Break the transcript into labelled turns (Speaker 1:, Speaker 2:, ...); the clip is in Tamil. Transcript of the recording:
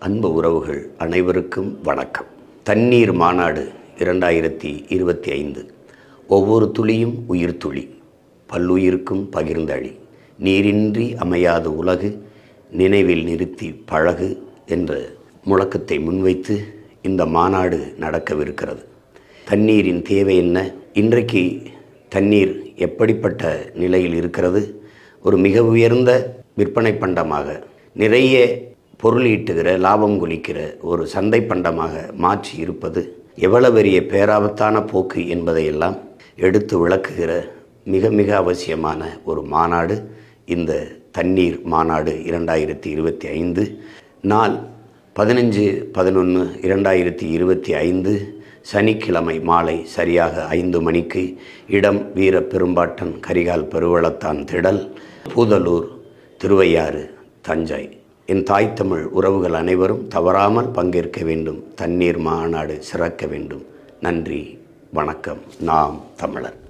Speaker 1: அன்பு உறவுகள் அனைவருக்கும் வணக்கம். தண்ணீர் மாநாடு இரண்டாயிரத்தி இருபத்தி ஐந்து. ஒவ்வொரு துளியும் உயிர் துளி. பல்லுயிருக்கும் பகிர்ந்தளி. நீரின்றி அமையாத உலகு நினைவில் நிறுத்தி பழகு என்ற முழக்கத்தை முன்வைத்து இந்த மாநாடு நடக்கவிருக்கிறது. தண்ணீரின் தேவை என்ன? இன்றைக்கு தண்ணீர் எப்படிப்பட்ட நிலையில் இருக்கிறது? ஒரு மிக உயர்ந்த விற்பனை பண்டமாக. நிறைய பொருள் ஈட்டுகிற லாபம் குளிக்கிற ஒரு சந்தை பண்டமாக மாற்றி இருப்பது எவ்வளவு பெரிய பேராபத்தான போக்கு என்பதையெல்லாம் எடுத்து விளக்குகிற மிக மிக அவசியமான ஒரு மாநாடு. இந்த தண்ணீர் மாநாடு இரண்டாயிரத்தி இருபத்தி ஐந்து. நாள் பதினஞ்சு பதினொன்று இரண்டாயிரத்தி இருபத்தி ஐந்து. சனிக்கிழமை மாலை சரியாக ஐந்து மணிக்கு இடம் வீர பெரும்பாட்டன் கரிகால் பெருவளத்தான் திடல் பூதலூர் திருவையாறு தஞ்சை. என் தாய் தமிழ் உறவுகள் அனைவரும் தவறாமல் பங்கேற்க வேண்டும். தண்ணீர் மாநாடு சிறக்க வேண்டும். நன்றி வணக்கம். நாம் தமிழர்.